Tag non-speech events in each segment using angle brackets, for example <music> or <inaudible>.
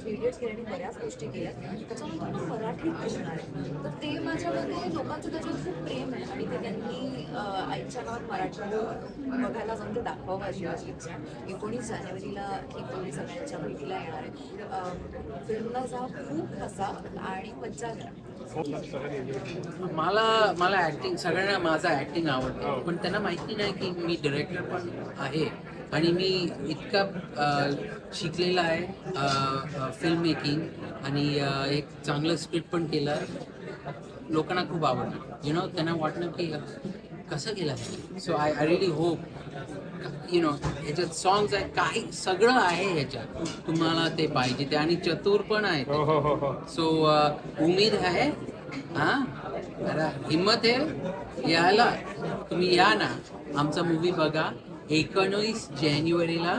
Three idiots केल्याने बऱ्याच गोष्टी केल्या. त्याच्यानंतर तो मराठीत असणार आहे. तर ते माझ्यामध्ये लोकांचं त्याच्यात खूप प्रेम आहे आणि ते त्यांनी आईच्या गावात मराठी बघायला जाऊन ते दाखवावं अशी माझी इच्छा आहे. एकोणीस जानेवारीला ही फिल्म सगळ्यांच्या भेटीला येणार आहे. फिल्मला जा खूप हसा आणि मज्जा करा मला मला ॲक्टिंग सगळ्यांना माझा ॲक्टिंग आवडतं. पण त्यांना माहिती नाही की मी डिरेक्टर पण आहे. आणि मी इतका शिकलेला आहे फिल्म मेकिंग आणि एक चांगलं स्क्रिप्ट पण केलं. लोकांना खूप आवडलं. यु नो त्यांना वाटलं की कसं केलं so I I really hope you know ह्याच्यात सॉंग्स आहे काही सगळं आहे ह्याच्यात. तुम्हाला ते पाहिजे ते. आणि चतुर पण आहे ते. हो हो हो. सो उमेद आहे हा? हिंमत आहे यायला. तुम्ही या ना. आमचा मूवी बघा. एकोणीस जानेवारीला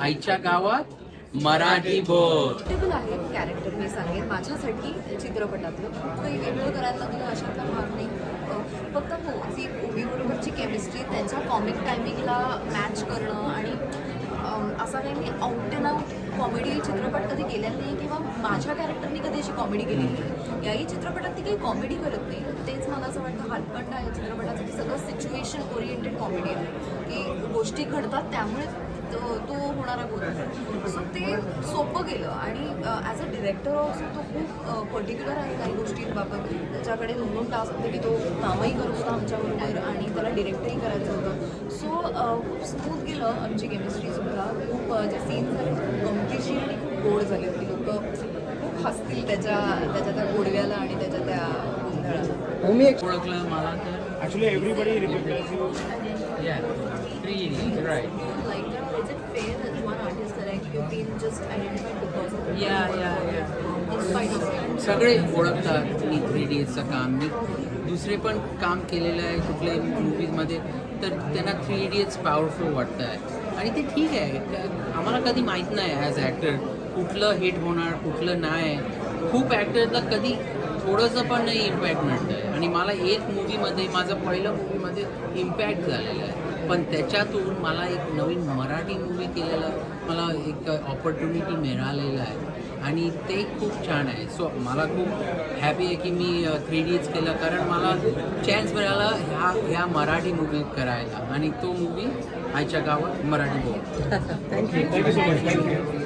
आईच्या गावात मराठी बोल टेबल आहे कॅरेक्टर मी सांगेन माझ्यासाठी चित्रपटातलं खूप काही वेगळं करायला लागलं अशातला भाग नाही फक्त हो ती ओबीबरोबरची केमिस्ट्री त्यांच्या कॉमिक टायमिंगला मॅच करणं आणि असा काही मी आउट अँड आउट कॉमेडी चित्रपट कधी केलेला नाही किंवा माझ्या कॅरेक्टरनी कधी अशी कॉमेडी केलेली नाही. याही चित्रपटात ती काही कॉमेडी करत नाही. तेच मला असं वाटतं. हातखंडा या चित्रपटाचं. की सगळं सिच्युएशन ओरिएंटेड कॉमेडी आहे. की गोष्टी घडतात त्यामुळे तो तो होणारा गोंधळ सो ते सोपं गेलं. आणि ॲज अ डिरेक्टर ऑल्सो तो खूप पर्टिक्युलर आहे काही गोष्टींबाबत. त्याच्याकडे दोन दोन तास होते की तो कामही करत होता आमच्याबरोबर आणि त्याला डिरेक्टही करायचं होतं. सो खूप स्मूथ गेलं आमची केमिस्ट्रीसुद्धा खूप जे सीन झाले गमतीशीर आणि खूप गोड झाले होते. लोक खूप हसतील त्याच्या त्याच्या त्या गोडव्याला आणि त्याच्या त्या गोंधळाला. ओळखलं मला Actually, everybody recognizes you. या three right Like, uh, is it fair that one artist select you've been just identified because of it? Yeah, yeah, yeah. In spite of it. सगळे ओळखतात मी थ्री डी एचं काम मी दुसरे पण काम केलेलं आहे कुठल्याही मूवीजमध्ये तर त्यांना थ्री इडियट्स पॉवरफुल वाटतं आहे आणि ते ठीक आहे आम्हाला कधी माहीत नाही ॲज ॲक्टर कुठलं हिट होणार कुठलं नाही खूप ॲक्टरला कधी थोडंसं पण नाही इम्पॅक्ट मिळतं आहे आणि मला एक मूवीमध्ये माझं पहिलं मूवीमध्ये इम्पॅक्ट झालेलं आहे. पण त्याच्यातून मला एक नवीन मराठी मूवी केलेला मला एक ऑपॉर्च्युनिटी मिळालेलं आहे. आणि ते खूप छान आहे. सो मला खूप हॅपी आहे की मी थ्री डीज केलं. कारण मला चान्स मिळाला ह्या ह्या मराठी मूवी करायला. आणि तो मूवी आईच्या गावात मराठी बोल थँक्यू <laughs>